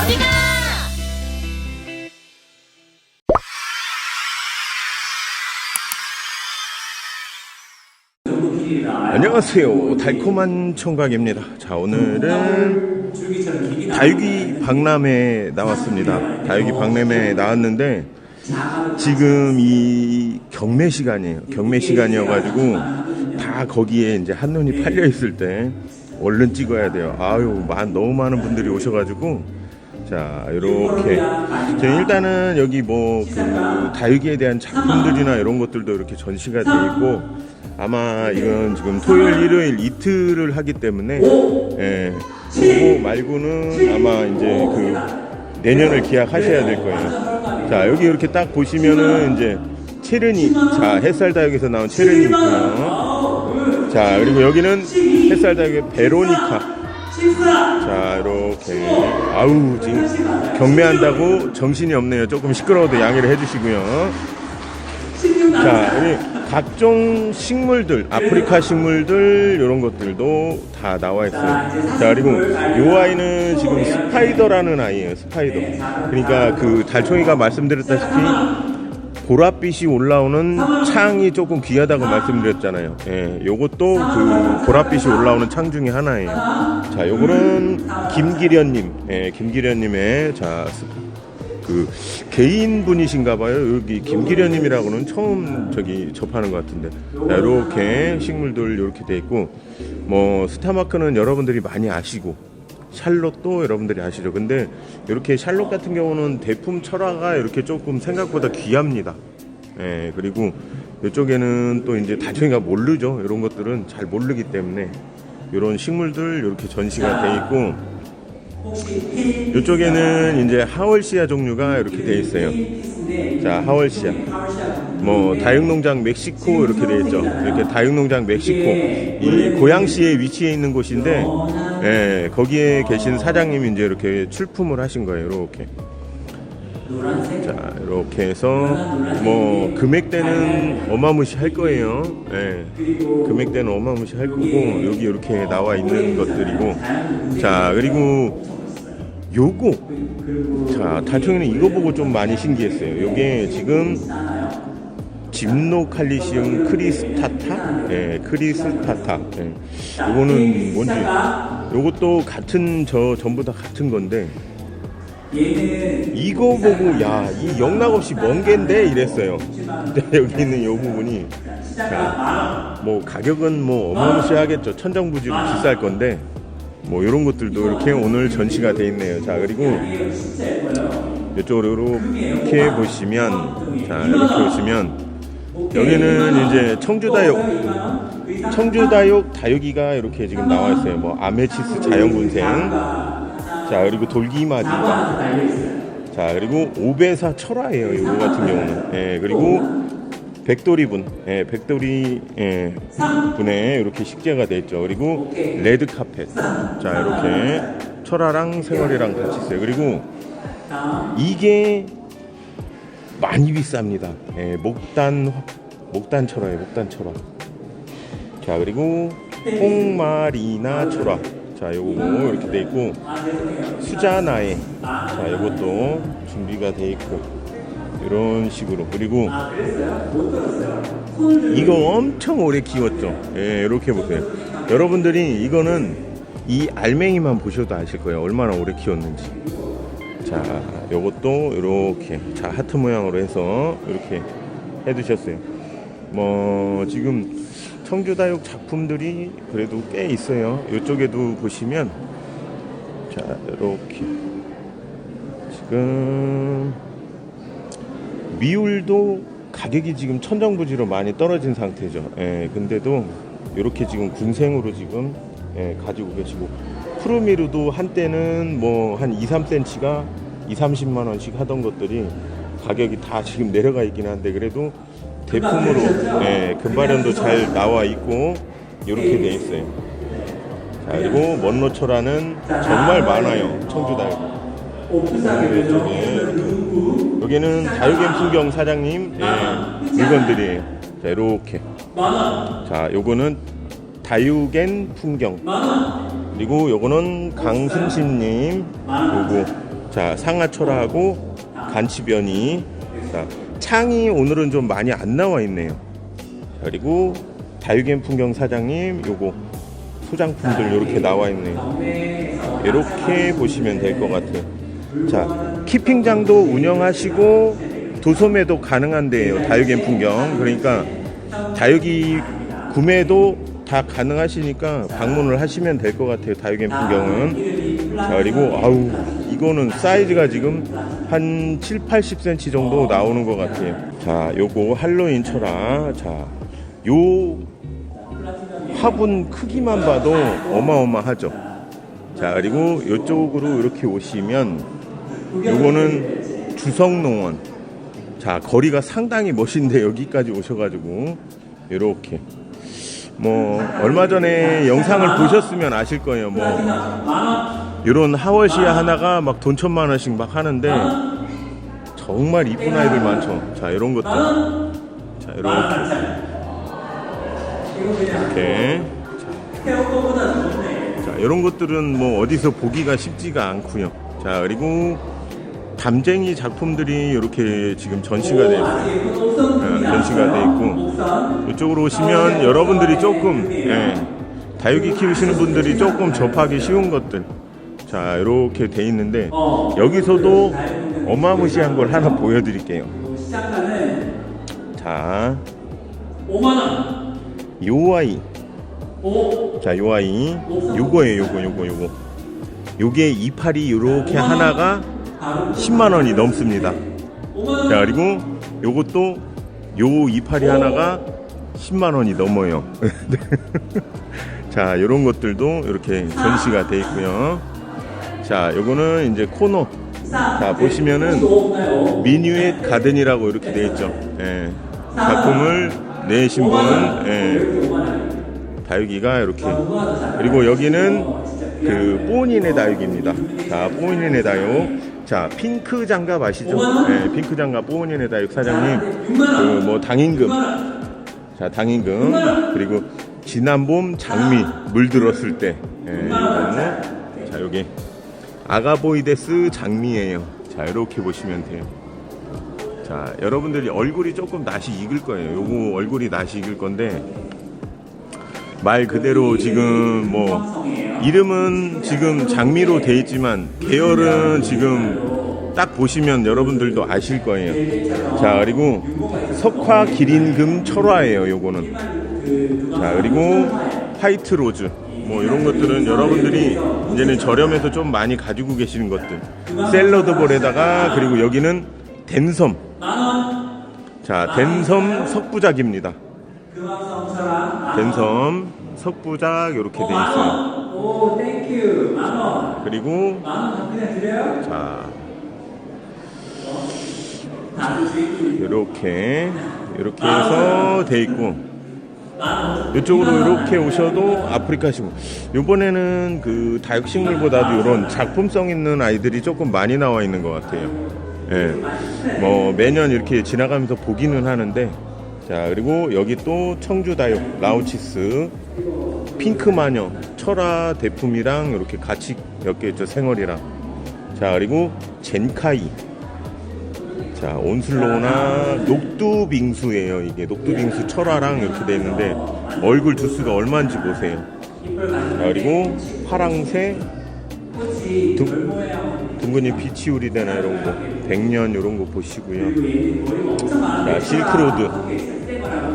어디가? 안녕하세요. 달콤한 총각입니다. 자, 오늘은 다육이 박람회에 나왔습니다. 다육이 박람회에 나왔는데 지금 이 경매 시간이에요. 경매 시간이어가지고 다 거기에 이제 한눈이 팔려 있을 때 얼른 찍어야 돼요. 아유, 많, 너무 많은 분들이 오셔가지고 자, 이렇게. 자, 일단은 여기 뭐, 그, 다육이에 대한 작품들이나 이런 것들도 이렇게 전시가 돼 있고, 아마 이건 지금 토요일, 일요일 이틀을 하기 때문에, 예, 그거 말고는 아마 이제 그, 내년을 기약하셔야 될 거예요. 자, 여기 이렇게 딱 보시면은 이제, 체르니. 자, 햇살 다육에서 나온 체르니 있고요. 자, 그리고 여기는 햇살 다육의 베로니카. 자 이렇게 아우 지금 경매한다고 정신이 없네요. 조금 시끄러워도 양해를 해주시고요. 자 여기 각종 식물들 아프리카 식물들 이런 것들도 다 나와 있어요. 자 그리고 이 아이는 지금 스파이더라는 아이예요 스파이더. 그러니까 그 달총이가 말씀드렸다시피 보랏빛이 올라오는 창이 조금 귀하다고 말씀드렸잖아요. 예, 요것도 그 보랏빛이 올라오는 창 중에 하나예요. 자, 요거는 김기련님, 예, 김기련님의 자, 스- 그 개인 분이신가 봐요. 여기 김기련님이라고는 처음 저기 접하는 것 같은데. 자, 이렇게 식물들 이렇게 돼 있고, 뭐 스타마크는 여러분들이 많이 아시고, 샬롯도 여러분들이 아시죠. 근데 이렇게 샬롯 같은 경우는 대품 철화가 이렇게 조금 생각보다 귀합니다. 예, 그리고 이쪽에는 또 이제 다정이가 모르죠. 이런 것들은 잘 모르기 때문에 이런 식물들 이렇게 전시가 돼 있고 이쪽에는 이제 하월시아 종류가 이렇게 돼 있어요. 자, 하월시아. 뭐 다육농장 멕시코 이렇게 돼 있죠. 이렇게 다육농장 멕시코 이 고양시에 위치해 있는 곳인데 예, 거기에 계신 사장님이 이제 이렇게 출품을 하신 거예요. 이렇게. 자, 이렇게 해서 뭐 금액대는 어마무시할 거예요. 예. 금액대는 어마무시할 거고 여기 이렇게 나와 있는 것들이고 자, 그리고 요거 자, 달총이는 이거 보고 좀 많이 신기했어요. 요게 지금 짐노칼리시움 크리스타타? 예, 크리스타타. 예. 요거는 뭔지, 요것도 같은, 저, 전부 다 같은 건데, 이거 보고, 야, 이 영락 없이 먼 갠데? 이랬어요. 여기 있는 요 부분이, 자, 뭐, 가격은 뭐, 어마무시하겠죠. 천정부지로 비쌀 건데, 뭐, 요런 것들도 이렇게 오늘 전시가 돼 있네요. 자, 그리고, 이쪽으로 이렇게 보시면, 자, 이렇게 보시면, 여기는 이제 청주다육 청주다육 다육이가 이렇게 지금 나와 있어요. 뭐 아메치스 자연군생. 자 그리고 돌기마디가. 자 그리고 오베사 철화예요. 이거 같은 경우는. 예 그리고 백돌이분. 예 백돌이 예, 분에 이렇게 식재가 돼 있죠. 그리고 레드 카펫. 자 이렇게 철화랑 생얼이랑 같이 있어요. 그리고 이게 많이 비쌉니다. 예, 목단 목단 철화에 목단 철화. 자 그리고 홍마리나 철화. 자 요거 이렇게 돼 있고 수자나에 자 요것도 준비가 돼 있고 이런 식으로 그리고 이거 엄청 오래 키웠죠. 예, 이렇게 보세요. 여러분들이 이거는 이 알맹이만 보셔도 아실 거예요. 얼마나 오래 키웠는지. 자, 요것도 이렇게 자 하트 모양으로 해서 이렇게 해두셨어요. 뭐 지금 청주다육 작품들이 그래도 꽤 있어요. 이쪽에도 보시면 자 이렇게 지금 미울도 가격이 지금 천정부지로 많이 떨어진 상태죠. 예, 근데도 이렇게 지금 군생으로 지금 예, 가지고 계시고 푸르미루도 한때는 뭐 한 2, 3cm가 2, 30만 원씩 하던 것들이 가격이 다 지금 내려가 있긴 한데 그래도 대품으로 예, 금발현도 잘 나와 있고 이렇게 돼 있어요. 자 그리고 먼로초라는 정말 많아요 청주다육. 이쪽에 이렇게. 여기는 다육엔 풍경 사장님 예, 물건들이에요. 자 이렇게. 자 요거는 다육엔 풍경. 그리고 요거는 강승신님 요거 자, 상하철하고 간치변이. 자, 창이 오늘은 좀 많이 안 나와 있네요. 그리고 다육엔 풍경 사장님 요거 소장품들 이렇게 나와 있네요. 이렇게 보시면 될 것 같아요. 자, 키핑장도 운영하시고 도소매도 가능한데요. 다육엔 풍경. 그러니까 다육이 구매도 다 가능하시니까 방문을 하시면 될 것 같아요. 다육엔 풍경은. 자, 그리고 아우 이거는 사이즈가 지금 한 7, 80cm 정도 나오는 것 같아요. 자, 요거 할로윈 철화. 자, 요 화분 크기만 봐도 어마어마하죠. 자, 그리고 이쪽으로 이렇게 오시면 요거는 주성농원. 자, 거리가 상당히 멋인데 여기까지 오셔가지고 이렇게 뭐 얼마 전에 영상을 보셨으면 아실 거예요. 뭐 이런 하월시야 하나가 막 돈 천만 원씩 막 하는데 정말 이쁜 아이들 많죠. 자, 이런 것들. 자, 이렇게. 이렇게. 자, 이런 것들은 뭐 어디서 보기가 쉽지가 않고요. 자, 그리고 담쟁이 작품들이 이렇게 지금 전시가 되어 있어요. 예, 전시가 되어 있고 이쪽으로 오시면 여러분들이 조금 예, 다육이 키우시는 분들이 조금 접하기 쉬운 것들 자 이렇게 돼 있는데 여기서도 어마무시한 걸 하나 보여드릴게요. 자, 5만원 요 아이 5 자, 요 아이 요거예요, 요거, 요거, 요거. 요게 이파리 요렇게 하나가 10만 원이 넘습니다. 자, 그리고 요것도 요 이파리 하나가 10만 원이 넘어요. 자, 요런 것들도 이렇게 전시가 돼 있고요. 자, 요거는 이제 코너. 자, 보시면은 미뉴엣 가든이라고 이렇게 돼 있죠. 예. 작품을 내신 분은 예. 다육이가 이렇게 그리고 여기는 그 뽀닌의 다육입니다. 자, 뽀닌의 다육. 자, 핑크 장갑 아시죠? 네, 핑크 장갑 뽀닌의 다육 사장님. 그 뭐 당임금. 자, 당임금. 그리고 지난 봄 장미 물들었을 때. 예, 이거. 자, 여기 아가보이데스 장미예요. 자, 이렇게 보시면 돼요. 자, 여러분들이 얼굴이 조금 낯이 익을 거예요. 요거 얼굴이 낯이 익을 건데 말 그대로 지금 뭐 이름은 지금 장미로 돼 있지만 계열은 지금 딱 보시면 여러분들도 아실 거예요. 자 그리고 석화 기린금 철화예요. 요거는. 자 그리고 화이트 로즈 뭐 이런 것들은 여러분들이 이제는 저렴해서 좀 많이 가지고 계시는 것들. 샐러드 볼에다가 그리고 여기는 댄섬. 자 댄섬 석부작입니다. 댄섬 석부작 이렇게 돼 있어요. 그리고? 자 이렇게 이렇게 해서 돼 있고 이쪽으로 이렇게 오셔도 아프리카식으로 이번에는 그 다육식물보다도 이런 작품성 있는 아이들이 조금 많이 나와 있는 것 같아요. 예. 뭐 매년 이렇게 지나가면서 보기는 하는데 자 그리고 여기 또 청주 다육 라우치스 핑크 마녀 철화 대품이랑 이렇게 같이 엮여 있죠 생얼이랑 자 그리고 젠카이 자 온슬로우나 녹두빙수예요 이게. 녹두빙수 철화랑 이렇게 돼 있는데 얼굴 두수가 얼마인지 보세요. 자 그리고 파랑새 둥, 둥근이 비치우리대나 이런 거 백년 이런 거 보시고요. 자 실크로드.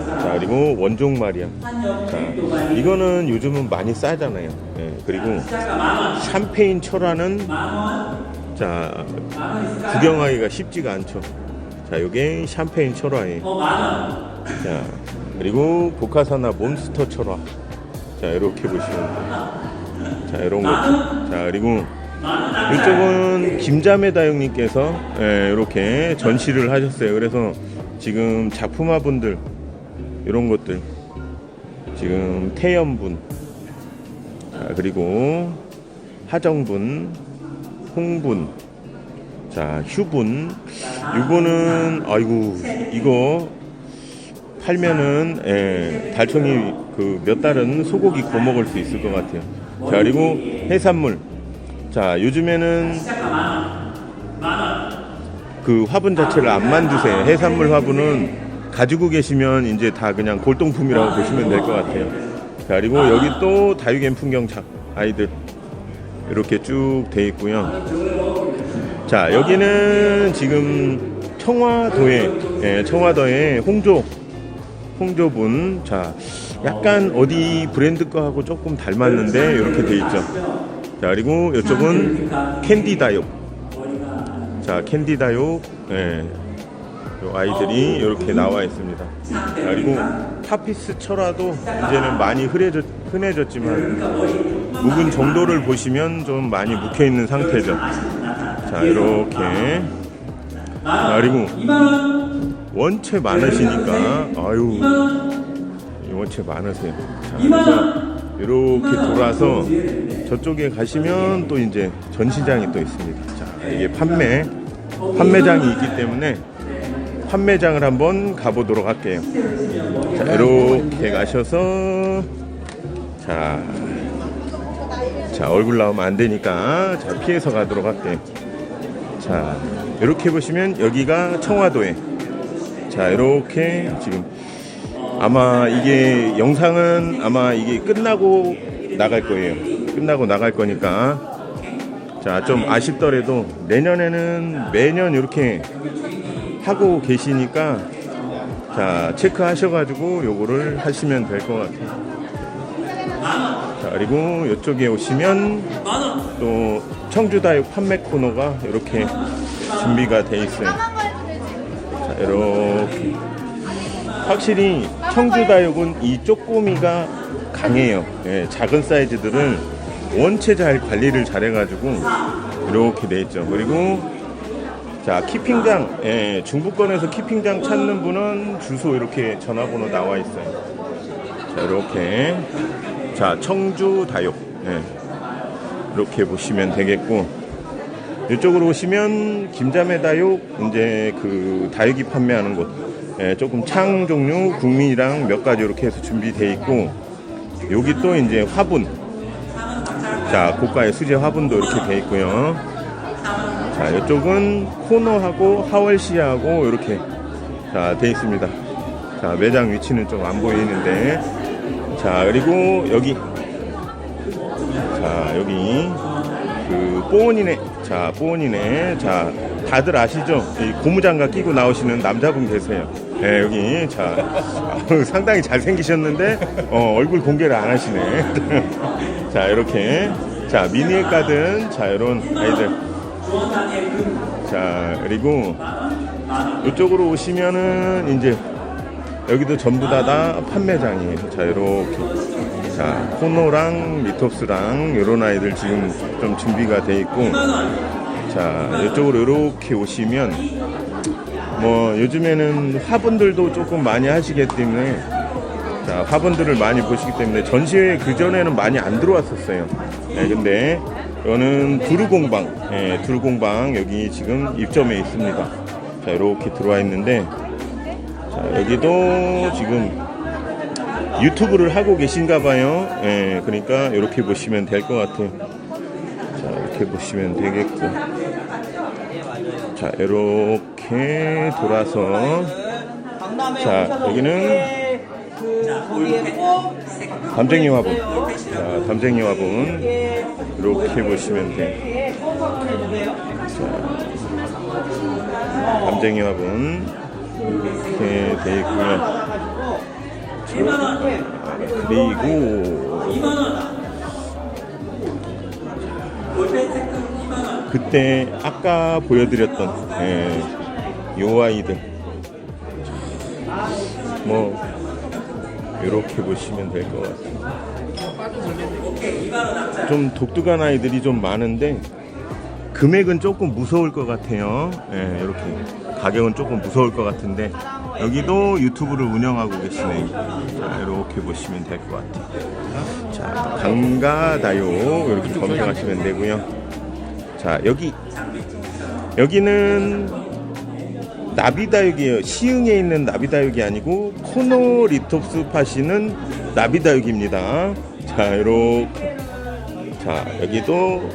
자 그리고 원종 마리아 자 이거는 요즘은 많이 싸잖아요. 예, 그리고 샴페인 철화는 자 구경하기가 쉽지가 않죠. 자 요게 샴페인 철화예요 자 그리고 보카사나 몬스터 철화. 자 이렇게 보시면 돼요. 자 이런 거자 그리고 이쪽은 김자매 다육님께서 예, 이렇게 전시를 하셨어요. 그래서 지금 작품화분들 이런 것들. 지금 태연분. 자 그리고 하정분 홍분 자 휴분 이거는 아이고 이거 팔면은 예, 달총이 그 몇 달은 소고기 구워 먹을 수 있을 것 같아요. 자 그리고 해산물. 자 요즘에는 그 화분 자체를 안 만드세요. 해산물 화분은 가지고 계시면 이제 다 그냥 골동품이라고 보시면 될 것 같아요. 자, 그리고 여기 또 다육엠 풍경차 아이들 이렇게 쭉 돼 있고요. 자, 여기는 지금 청화도에 예, 청화도에 홍조 홍조분 자 약간 어디 브랜드 거하고 조금 닮았는데 이렇게 돼 있죠. 자 그리고 이쪽은 캔디다육. 자 캔디다육 예, 요 아이들이 이렇게 나와 있습니다. 자, 그리고 타피스 철화도 이제는 많이 흔해졌, 흔해졌지만 묵은 정도를 보시면 좀 많이 묵혀 있는 상태죠. 자 이렇게 자, 그리고 2만원 원체 많으시니까 아유 이 원체 많으세요. 자, 이렇게 돌아서 저쪽에 가시면 또 이제 전시장이 또 있습니다. 자 이게 판매 판매장이 있기 때문에 판매장을 한번 가보도록 할게요. 자 이렇게 가셔서 자. 자 얼굴 나오면 안 되니까 자 피해서 가도록 할게요. 자 이렇게 보시면 여기가 청화도에 자 이렇게 지금 아마 이게 영상은 아마 이게 끝나고 나갈 거예요 끝나고 나갈 거니까 자 좀 아쉽더라도 내년에는 매년 이렇게 하고 계시니까 자 체크하셔가지고 요거를 하시면 될 것 같아요 자 그리고 이쪽에 오시면 또 청주다육 판매 코너가 이렇게 준비가 돼 있어요 자, 이렇게 확실히 청주다육은 이 쪼꼬미가 강해요. 예, 작은 사이즈들은 원체 잘 관리를 잘 해가지고 이렇게 돼 있죠. 그리고 자 키핑장, 예, 중부권에서 키핑장 찾는 분은 주소 이렇게 전화번호 나와 있어요. 자 이렇게. 자 청주 다육, 예, 이렇게 보시면 되겠고. 이쪽으로 오시면 김자매 다육 이제 그 다육이 판매하는 곳. 예, 조금 창 종류 국민이랑 몇 가지 이렇게 해서 준비돼 있고. 여기 또 이제 화분. 자 고가의 수제 화분도 이렇게 돼 있고요 자 이쪽은 코너하고 하월시하고 이렇게 자돼 있습니다. 자 매장 위치는 좀 안 보이는데. 자 그리고 여기. 자 여기 그 뽀원이네. 자 뽀원이네. 자 다들 아시죠? 이 고무장갑 끼고 나오시는 남자분 계세요. 네 여기. 자 상당히 잘생기셨는데 어, 얼굴 공개를 안 하시네. 자 이렇게. 자 미니에 가든. 자 이런 아이들 자 그리고 이쪽으로 오시면은 이제 여기도 전부 다 다 판매장이에요. 자, 이렇게. 자, 코노랑 리톱스랑 이런 아이들 지금 좀 준비가 돼 있고. 자, 이쪽으로 이렇게 오시면 뭐 요즘에는 화분들도 조금 많이 하시기 때문에 자, 화분들을 많이 보시기 때문에 전시회 그 전에는 많이 안 들어왔었어요. 네, 근데 이거는 두루공방, 예, 두루공방 여기 지금 입점해 있습니다. 자, 이렇게 들어와 있는데 자, 여기도 지금 유튜브를 하고 계신가 봐요. 예, 그러니까 이렇게 보시면 될 것 같아요. 자, 이렇게 보시면 되겠고. 자, 이렇게 돌아서. 자, 여기는 담쟁이 화분. 자, 담쟁이 화분. 이렇게 보시면 돼. 담쟁이 화분. 이렇게 돼 있고요. 그리고 2만원 볼펜 색깔 2만원 그때 아까 보여드렸던 예, 요 아이들 뭐 이렇게 보시면 될 것 같아요. 좀 독특한 아이들이 좀 많은데 금액은 조금 무서울 것 같아요. 예, 이렇게 가격은 조금 무서울 것 같은데 여기도 유튜브를 운영하고 계시네. 자, 이렇게 보시면 될 것 같아요. 자, 강가다요 이렇게 검색하시면 되고요. 자, 여기 여기는 나비다육이에요. 시흥에 있는 나비다육이 아니고 코노 리톱스 파시는 나비다육입니다. 자, 이렇게 자, 여기도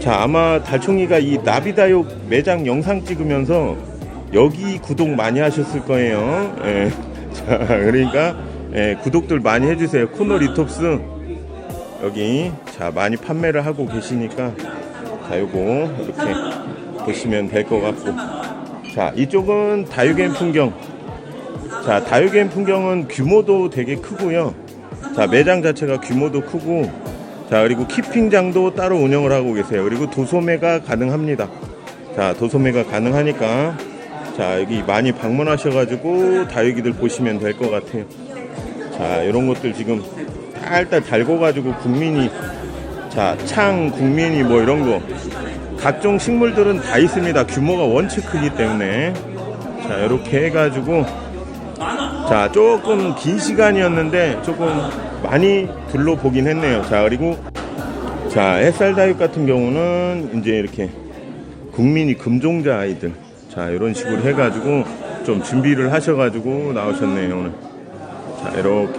자, 아마 달총이가 이 나비다육 매장 영상 찍으면서 여기 구독 많이 하셨을 거예요. 예. 자, 그러니까 예, 구독들 많이 해주세요. 코너 리톱스 여기 자 많이 판매를 하고 계시니까 자 요거 이렇게 보시면 될 것 같고 자 이쪽은 다육엔 풍경. 자 다육엔 풍경은 규모도 되게 크고요. 자 매장 자체가 규모도 크고 자 그리고 키핑장도 따로 운영을 하고 계세요. 그리고 도소매가 가능합니다. 자 도소매가 가능하니까 자 여기 많이 방문하셔가지고 다육이들 보시면 될 것 같아요. 자 이런 것들 지금 딸딸 달궈가지고 국민이 자 창 국민이 뭐 이런 거 각종 식물들은 다 있습니다. 규모가 원체 크기 때문에. 자 이렇게 해가지고. 자 조금 긴 시간이었는데 조금 많이 둘러보긴 했네요. 자 그리고 자 햇살 다육 같은 경우는 이제 이렇게 국민이 금종자 아이들. 자 이런 식으로 해가지고 좀 준비를 하셔가지고 나오셨네요 오늘. 자 이렇게.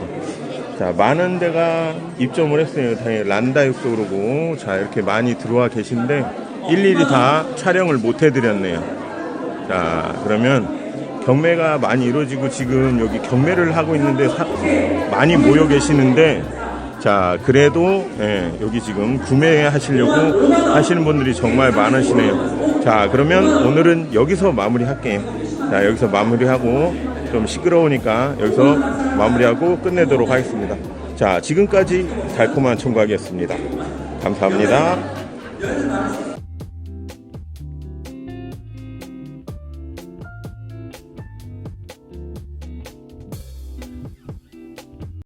자 많은 데가 입점을 했어요. 당연히 란다육도 그러고. 자 이렇게 많이 들어와 계신데 일일이 다 촬영을 못 해드렸네요. 자 그러면 경매가 많이 이루어지고 지금 여기 경매를 하고 있는데 사- 많이 모여 계시는데 자 그래도 예, 여기 지금 구매하시려고 하시는 분들이 정말 많으시네요. 자 그러면 오늘은 여기서 마무리할게요. 자 여기서 마무리하고 좀 시끄러우니까 여기서 마무리하고 끝내도록 하겠습니다. 자 지금까지 달콤한 총각이었습니다. 감사합니다